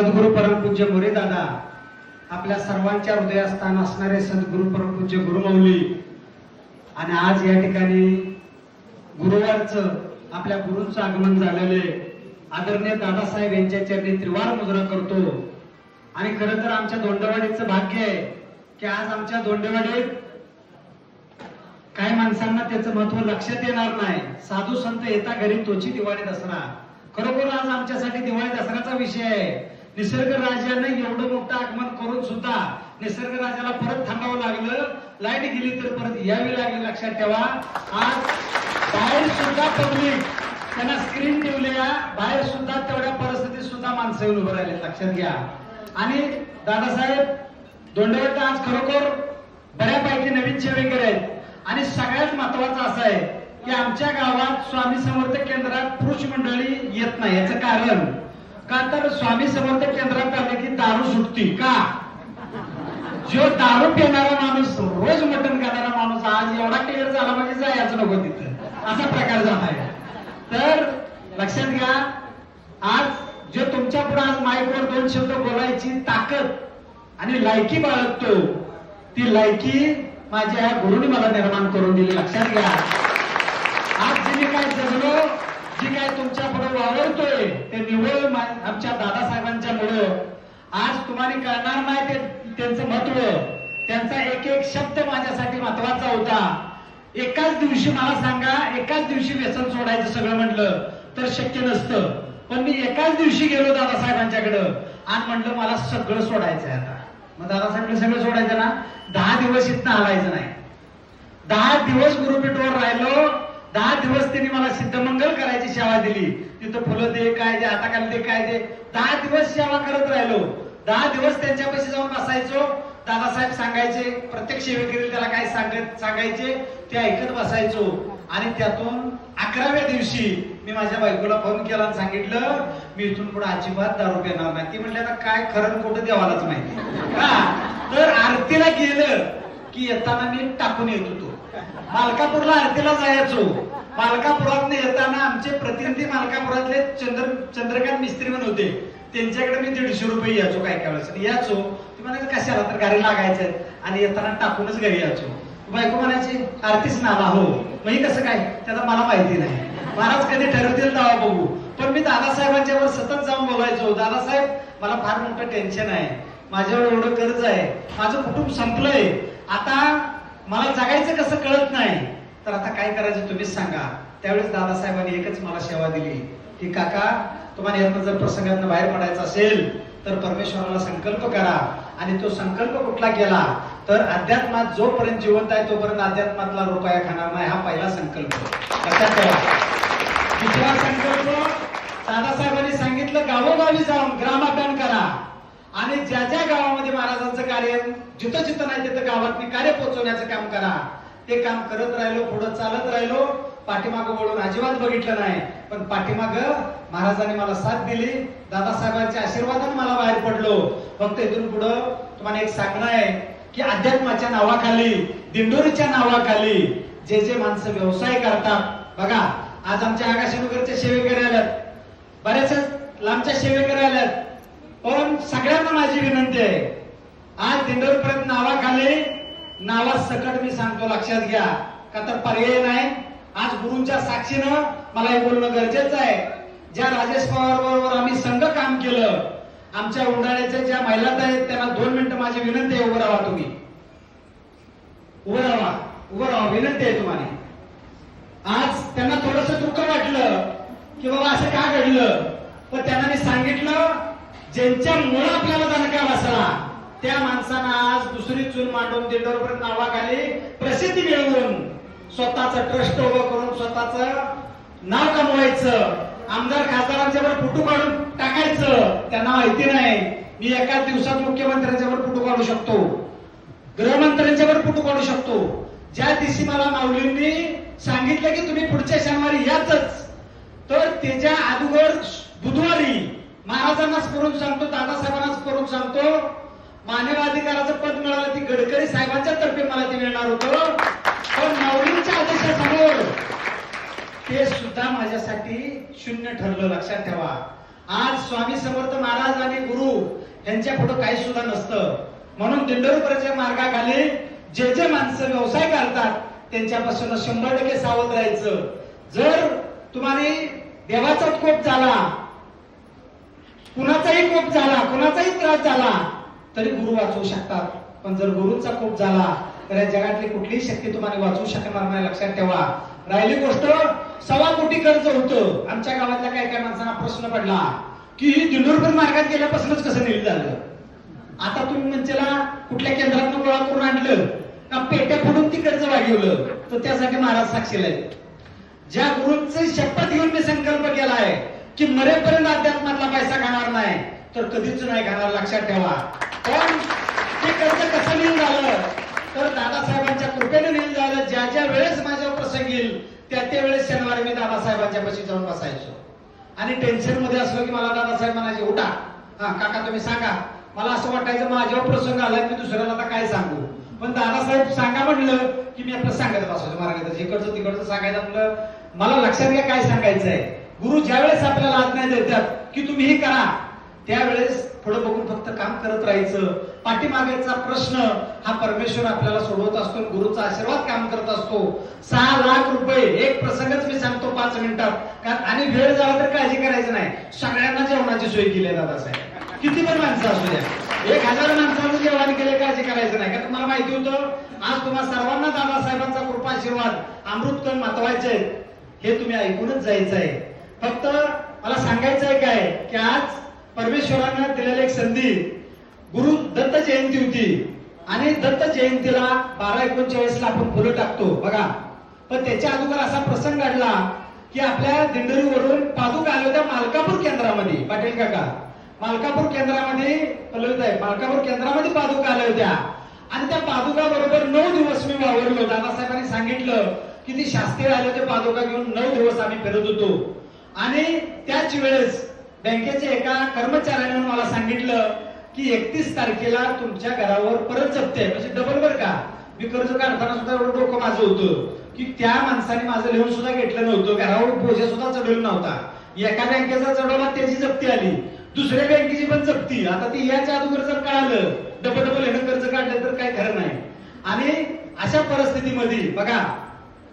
सद्गुरु परमपूज्य मोरे दादा आपल्या सर्वांच्या हृदयस्थान असणारे सद्गुरु परमपूज्य गुरुमौली आणि आज या ठिकाणी गुरुवारचं आपल्या गुरूंचं आगमन झालेलं आदरणीय दादासाहेब यांच्या चरणी त्रिवार मुद्रा करतो. आणि खरं तर आमच्या दोंडेवाडीचं भाग्य आहे की आज आमच्या दोंडेवाडीत काही माणसांना त्याचं महत्त्व लक्षात येणार नाही. साधू संत येता घरी तोची दिवाळी दसरा. खरोखर आज आमच्यासाठी दिवाळी दसऱ्याचा विषय आहे. निसर्ग राजाने एवढं मोठं आगमन करून सुद्धा निसर्ग राजाला परत थांबावं लागलं. लाइट गेली तर परत यावी लागली लक्षात ठेवा. आज बाहेर सुद्धा पब्लिक त्यांना स्क्रीन ठेवल्या. बाहेर सुद्धा तेवढ्या परिस्थितीत सुद्धा माणसं येऊन उभं राहिले लक्षात घ्या. आणि दादासाहेब दोंडेवट आज खरोखर बऱ्यापैकी नवीन वगैरे आहेत. आणि सगळ्यात महत्वाचं असं आहे की आमच्या गावात स्वामी समर्थ केंद्रात पुरुष मंडळी येत नाही. याचं कारण का तर स्वामी समर्थ केंद्रात आले की दारू सुटती? का? जो दारू पिणारा माणूस रोज मटण खाणारा माणूस आज एवढा क्लिअर झाला म्हणजे जायचं नको तिथं. असा प्रकार झाला आहे तर लक्षात घ्या आज जे तुमच्यापुढे आज माईकवर दोन शब्द बोलायची ताकद आणि लायकी बाळगतो ती लायकी माझ्या या गुरुनी मला निर्माण करून दिली. लक्षात घ्या. आज जे मी काय जगलो जी काय तुमच्यापुढे वावरतोय ते निवळ आमच्या दादासाहेबांच्या मुळे आज तुम्हाला कळणार नाही ते त्यांचं महत्त्व. त्यांचा एक एक शब्द माझ्यासाठी महत्त्वाचा होता. एकाच दिवशी मला सांगा एकाच दिवशी व्यसन सोडायचं सगळं म्हटलं तर शक्य नसतं. पण मी एकाच दिवशी गेलो दादासाहेबांच्याकडं. आणि म्हटलं मला सगळं सोडायचं आहे आता. मग दादासाहेब सगळं सोडायचं ना? दहा दिवस इथनं हलायचं नाही. दहा दिवस गुरुपीठवर राहिलो दहा दिवस त्यांनी मला सिद्धमंगल करायची सेवा दिली. तिथं फुलं दे काय दे आता दे काय दे. दहा दिवस सेवा करत राहिलो. दहा दिवस त्यांच्यापाशी जाऊन बसायचो. दादासाहेब सांगायचे प्रत्येक सेवेकरीला त्याला काय सांगत सांगायचे ते ऐकत बसायचो. आणि त्यातून अकराव्या दिवशी मी माझ्या बायकोला फोन केला आणि सांगितलं मी इथून पुढे अजिबात दारू पिणार नाही. ती म्हणली आता काय खरं कुठं देवालाच माहिती का तर आरतीला गेलं की येताना मी टाकून येत होतो. मालकापूरला आरतीला जायचो. मालकापुरात येताना आमचे प्रतिनिधी मालकापुरातले चंद्र चंद्रकांत मिस्त्री म्हणून होते. त्यांच्याकडे मी दीडशे रुपये यायचो काय काय वेळेस. याचो ती म्हणायचं कशाला तर गाडी लागायचं आणि येताना टाकूनच घरी यायचो बायको म्हणायची आरतीच नाला हो. मग कसं काय? त्याला मला माहिती नाही. महाराज कधी ठरवतील दावा बघू. पण मी दादासाहेबांच्यावर सतत जाऊन बोलायचो. दादासाहेब मला फार मोठं टेन्शन आहे. माझ्यावर एवढं कर्ज आहे. माझं कुटुंब संपलंय. आता मला जगायचं कसं कळत नाही. तर आता काय करायचं तुम्हीच सांगा. त्यावेळेस दादासाहेबांनी एकच मला सेवा दिली की काका तुम्हाला यातनं जर प्रसंगातनं बाहेर पडायचं असेल तर परमेश्वराला संकल्प करा. आणि तो संकल्प कुठला केला तर अध्यात्मात जोपर्यंत जिवंत आहे तोपर्यंत अध्यात्मातला रुपया खाणार नाही हा पहिला संकल्प. लक्षात ठेवा. दुसरा संकल्प दादासाहेबांनी सांगितलं गावोगावी जाऊन ग्रामाभ्यान करा. आणि ज्या ज्या गावामध्ये महाराजांचं कार्य जिथं जिथं नाही तिथं गावात कार्य पोहोचवण्याचं काम करा. ते काम करत राहिलो पुढे चालत राहिलो. पाठीमागं वळून अजिबात बघितलं नाही. पण पाठीमाग महाराजांनी मला साथ दिली. दादासाहेबांच्या आशीर्वादाने मला बाहेर पडलो. फक्त इथून पुढं तुम्हाला एक सांगणं आहे की अध्यात्माच्या नावाखाली दिंडोरीच्या नावाखाली जे जे माणसं व्यवसाय करतात. बघा आज आमच्या आकाशनगरच्या सेवेकरी आल्यात. बऱ्याच लांबच्या सेवेकरी आल्यात. पण सगळ्यांना माझी विनंती आहे. आज दिंडोरीपर्यंत नावाखाली नावात सकट मी सांगतो लक्षात घ्या. का तर पर्याय नाही. आज गुरुंच्या साक्षीनं मला हे बोलणं गरजेचं आहे. ज्या राजेश पवार बरोबर आम्ही संघ काम केलं आमच्या उंडाळ्याच्या ज्या महिला आहेत त्यांना दोन मिनिटं माझी विनंती आहे उभं राहा तुम्ही. उभं राहा उभं राहा विनंती आहे तुम्हाला. आज त्यांना थोडस दुःख वाटलं की बाबा असं का घडलं? पण त्यांना मी सांगितलं ज्यांच्यामुळे आपल्याला दणका बसला त्या माणसानं आज दुसरी चूल मांडून दिंडोरपर्यंत नावाखाली प्रसिद्धी मिळवून स्वतःच ट्रस्ट उभं करून स्वतःच नाव कमवायचं. आमदार खासदारांच्या वर फोटो काढून टाकायचं. त्यांना माहिती नाही. मी एकाच दिवसात मुख्यमंत्र्यांच्या वर फोटो काढू शकतो. गृहमंत्र्यांच्या वर फोटो काढू शकतो. ज्या दिवशी मला माऊलींनी सांगितलं की तुम्ही पुढच्या शनिवारी याच तर त्याच्या अगोदर बुधवारी महाराजांनाच करून सांगतो दादासाहेबांनाच करून सांगतो मानवाधिकाराचं पद मिळालं ती गडकरी साहेबांच्या तर्फे मला ते मिळणार होतं. पण नवरीच्या आदेशासमोर ते सुद्धा माझ्यासाठी शून्य ठरलं लक्षात ठेवा. आज स्वामी समर्थ महाराज आणि गुरु यांच्या पुढे काही सुद्धा नसतं. म्हणून दिंडोरीपर्यंतच्या मार्गाखाली जे जे माणसं व्यवसाय करतात त्यांच्यापासून शंभर टक्के सावध राहायचं. जर तुम्हाला देवाचाच कोप झाला कुणाचाही कोप झाला कुणाचाही त्रास झाला तरी गुरु वाचवू शकतात. पण जर गुरुचा कोप झाला तर या जगातली कुठलीही शक्ती तुम्हाला वाचवू शकणार नाही लक्षात ठेवा. राहिली गोष्ट सव्वा कोटी कर्ज होतं. आमच्या गावातल्या काही काही माणसांना प्रश्न पडला की ही दिंडोरकर मार्गात गेल्यापासूनच कसं नील झालं? आता तुम्ही म्हणजेला कुठल्या केंद्रात गोळा करून आणलं? का पेट्या फोडून ती कर्ज वाढवलं? तर त्यासाठी महाराज साक्षीला आहेत. ज्या गुरुंचे शपथ घेऊन मी संकल्प केलाय की मरेपर्यंत अध्यात्मातला पैसा खाणार नाही तर कधीच नाही खाणार लक्षात ठेवा. पण ते कर्ज कसं नील झालं तर दादासाहेबांच्या कृपेने नील झालं ज्या ज्या वेळेस माझ्यावर प्रसंग येईल त्या त्या वेळेस शनिवारी मी दादासाहेबांच्या पाशी जाऊन बसायचो. आणि टेन्शनमध्ये असलो की मला दादासाहेब म्हणायचे उठा. हा काका तुम्ही सांगा. मला असं वाटायचं माझ्यावर प्रसंग आलाय मी दुसऱ्याला आता काय सांगू? पण दादासाहेब सांगा म्हटलं की मी आपलं सांगत बसायचो मार्गाचं इकडचं तिकडचं सांगायचं आपलं. मला लक्षात घ्या काय सांगायचंय. गुरु ज्यावेळेस आपल्याला आज्ञा देतात की तुम्ही हे करा त्यावेळेस थोडं बघून फक्त काम करत राहायचं. पाठीमागेचा प्रश्न हा परमेश्वर आपल्याला सोडवत असतो गुरुचा आशीर्वाद काम करत असतो. सहा लाख रुपये एक प्रसंगच मी सांगतो पाच मिनिटात. कारण आणि वेळ झाला तर काळजी करायचं नाही. सगळ्यांना जेवणाची सोय केली आहे दादासाहेब. किती पण माणसं असू द्या. एक हजार माणसांना जेवण केले काळजी करायचं नाही. का तुम्हाला माहिती होतं आज तुम्हा सर्वांना दादासाहेबांचा कृपा आशीर्वाद अमृतकण मातवायचे हे तुम्ही ऐकूनच जायचं आहे. फक्त मला सांगायचं आहे काय की आज परमेश्वरानं दिलेली एक संधी गुरु दत्त जयंती होती. आणि दत्त जयंतीला बारा एकोणचाळीस ला आपण फुलं टाकतो. बघा. पण त्याच्या अगोदर असा प्रसंग घडला की आपल्या दिंडरीवरून पादुका आल्या होत्या मालकापूर केंद्रामध्ये. पाटील काका. मालकापूर केंद्रामध्ये पल्लवित आहे मालकापूर केंद्रामध्ये पादुका आल्या होत्या. आणि त्या पादुका बरोबर नऊ दिवस मी वावरलो. दादासाहेबांनी सांगितलं की ती शास्त्रीय आले होते पादुका घेऊन. नऊ दिवस आम्ही फिरत होतो. आणि त्याच वेळेस बँकेच्या एका कर्मचाऱ्यानं मला सांगितलं की एकतीस तारखेला तुमच्या घरावर परत जप्ते आहे. म्हणजे डबल बर का? मी कर्ज काढताना सुद्धा एवढं डोकं माझं होतं की त्या माणसाने माझं लिहून सुद्धा घेतलं नव्हतं. घरावर बोजा सुद्धा चढवला नव्हता. एका बँकेचा चढवला त्याची जप्ती आली. दुसऱ्या बँकेची पण जप्ती. आता ती याच्या अगोदर जर कळालं डबल डबल हे कर्ज काढलं तर काय खरं नाही. आणि अशा परिस्थितीमध्ये बघा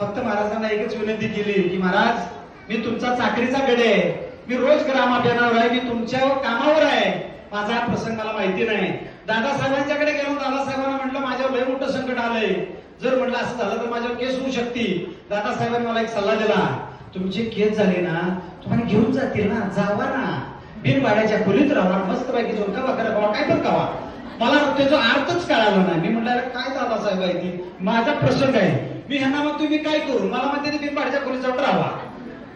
फक्त महाराजांना एकच विनंती केली की महाराज मी तुमचा चाकरीचा गडे आहे. मी रोज ग्राम अभियानावर आहे मी तुमच्या कामावर आहे. माझा हा प्रसंग मला माहिती नाही. दादासाहेबांच्याकडे गेलो दादासाहेबांना म्हटलं माझ्यावर लय मोठं संकट आलंय. जर म्हटलं असं झालं तर माझ्यावर केस होऊ शकते दादासाहेबांनी मला एक सल्ला दिला तुमची केस झाली ना तुम्हाला घेऊन जातील ना जावा ना. बिनवाड्याच्या खोलीत राहा मस्त पैकी झोका वगैरे खावा काय पण खावा. मला त्याचा अर्थच कळाला नाही. मी म्हटलं अरे काय दादासाहेब आहे ती? माझा प्रसंग आहे. मी ह्यांना मग तुम्ही काय करू? मला म्हणते ते बिन भाड्याच्या खोलीत जाऊन राहा.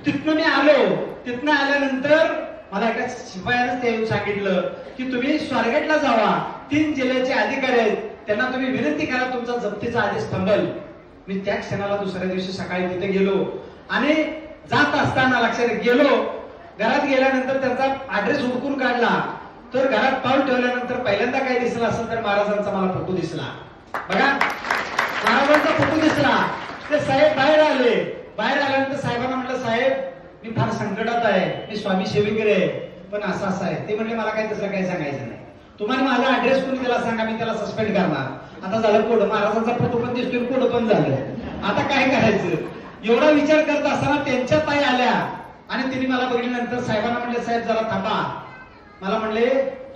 तिथनं मी आलो. तिथनं आल्यानंतर मला एका शिपायानं ते येऊन सांगितलं की तुम्ही स्वारगेटला जावा. तीन जिल्ह्याचे अधिकारी आहेत. त्यांना तुम्ही विनंती करा तुमचा जप्तीचा आदेश थांबल. मी त्या क्षणाला दुसऱ्या दिवशी सकाळी तिथे गेलो आणि जात असताना लक्षात गेलो. घरात गेल्यानंतर त्यांचा ऍड्रेस हुडकून काढला. तर घरात पाऊल ठेवल्यानंतर पहिल्यांदा काय दिसला असेल तर महाराजांचा मला फोटो दिसला. बघा महाराजांचा फोटो दिसला. ते साहेब बाहेर आले. बाहेर आल्यानंतर साहेबांना फार संकटात आहे. मी स्वामी सेविकरे आहे. पण असं असं आहे. ते म्हणले मला काय तसं काही सांगायचं नाही. तुम्हाला माझा ऍड्रेस कोणी त्याला सांगा मी त्याला सस्पेंड करणार. आता झालं कोड. महाराजांचा फोटो पण दिसतोय कोड पण झालं. आता काय करायचं? एवढा विचार करत असताना त्यांच्या ताई आल्या. आणि तिने मला बघितल्यानंतर साहेबांना म्हणले साहेब जरा थांबा. मला म्हणले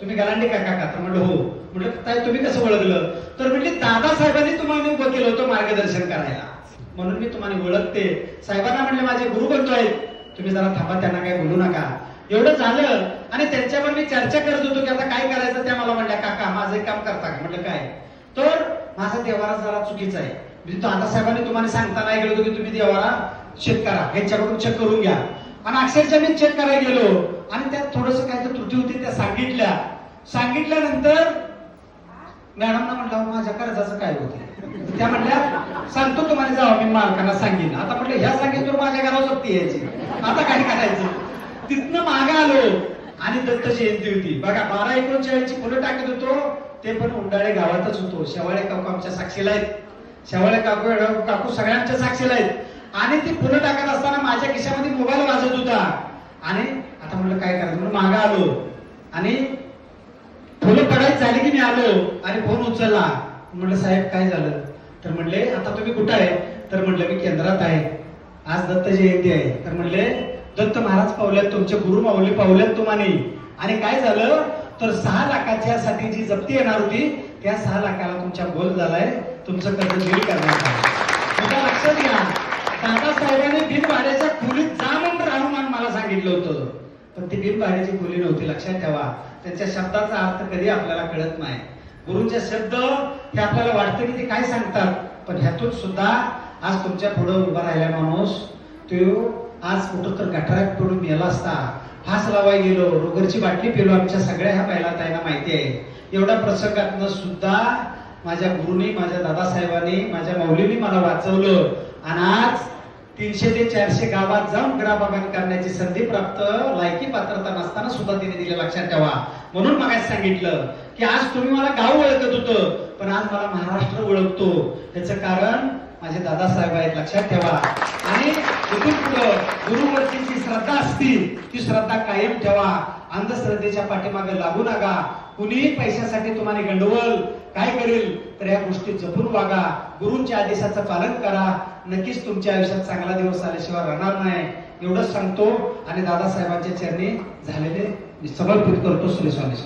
तुम्ही गलांडी काका का? तर म्हणलं हो. म्हटलं ताई तुम्ही कसं ओळखलं? तर म्हणले दादा साहेबांनी तुम्हाला उभं केलं होतं मार्गदर्शन करायला. म्हणून मी तुम्हाला ओळखते. साहेबांना म्हणले माझे गुरु बनतोय तुम्ही जरा थांबा त्यांना काही बोलू नका. एवढं झालं आणि त्यांच्यावर मी चर्चा करत होतो की आता काय करायचं त्या मला म्हणल्या काका माझं एक काम करता का? म्हटलं काय? तर माझा देवारा जरा चुकीचा आहे. म्हणजे दादा साहेबांनी तुम्हाला सांगताना ऐकलं होतं की तुम्ही देवारा चेक करा. ह्यांच्याकडून चेक करून घ्या. आणि अक्षरशः मी चेक करायला गेलो आणि त्यात थोडस काय तर त्रुटी होती त्या सांगितल्या. सांगितल्यानंतर मॅडमना म्हटलं माझ्या कर्जाचं काय होतं त्या म्हटल्या सांगतो तुम्हाला जावा मी मालकांना सांगेन. आता म्हटलं ह्या सांगितलं माझ्या घरावर सक्ती यायची. आता काय करायचं तिथनं मागे आलो आणि दत्त जयंती होती. बघा बारा एकोणचाळीस ची फुलं टाकत होतो. ते पण उंडाळे गावातच होतो. शेवाळे काकू आमच्या साक्षीला आहेत. शेवाळे काकू काकू सगळ्यांच्या साक्षीला आहेत. आणि ती फुलं टाकत असताना माझ्या खिशामध्ये मोबाईल वाजत होता. आणि आता म्हणलं काय करायचं? म्हणून मागा आलो. आणि फुलं पडायची झाली की मी आलो? आणि फोन उचलला. म्हणलं साहेब काय झालं? तर म्हणले आता तुम्ही कुठं आहे? तर म्हणलं मी केंद्रात आहे. आज दत्त जयंती आहे. तर म्हणले दत्त महाराज पावल्यात तुमचे गुरु माऊली पावल्यात तुम्हाने. आणि काय झालं? तर सहा लाखाच्या साठी जी जप्ती येणार होती त्या सहा लाखाला तुमच्या गोल झालाय. तुमचं कर्ज दिल करण्यात आलं लक्षात घ्या दादासाहेबांनी बिनभाड्याच्या खोलीत जा म्हणून अनुमान मला सांगितलं होतं. पण ती बिनभाड्याची खोली नव्हती लक्षात ठेवा. त्यांच्या शब्दाचा अर्थ कधी आपल्याला कळत नाही. गुरुंचे शब्द हे आपल्याला वाटतं की ते काय सांगतात पण ह्यातून सुद्धा आज तुमच्यापुढे उभा राहिला माणूस तो आज कुठं तर गटारात पडून मेला असता. फास लावाय गेलो रोगरची बाटली पिलो आमच्या सगळ्या ह्या पहिला ताईना माहिती आहे. एवढ्या प्रसंगातनं सुद्धा माझ्या गुरुनी माझ्या दादासाहेबांनी माझ्या माऊलीनी मला वाचवलं. आणि आज तीनशे ते चारशे गावात जाऊन ग्रामबागान करण्याची संधी प्राप्त लायकी पात्रता नसताना सुद्धा तिने दिले लक्षात ठेवा. म्हणून मग सांगितलं की आज तुम्ही मला गाव ओळखत होतं पण आज मला महाराष्ट्र ओळखतो. याचं कारण माझे दादासाहेब आहेत लक्षात ठेवा. आणि इथून पुढं जी श्रद्धा असती ती श्रद्धा कायम ठेवा. अंधश्रद्धेच्या पाठीमागे लागू नका. कुणीही पैशासाठी तुम्हाला गंडवल काय करेल तर या गोष्टी जपून वागा. गुरुंच्या आदेशाचं पालन करा. नक्कीच तुमच्या आयुष्यात चांगला दिवस आल्याशिवाय राहणार नाही. एवढंच सांगतो. आणि दादासाहेबांच्या चरणी झालेले समर्पित करतो श्री स्वामी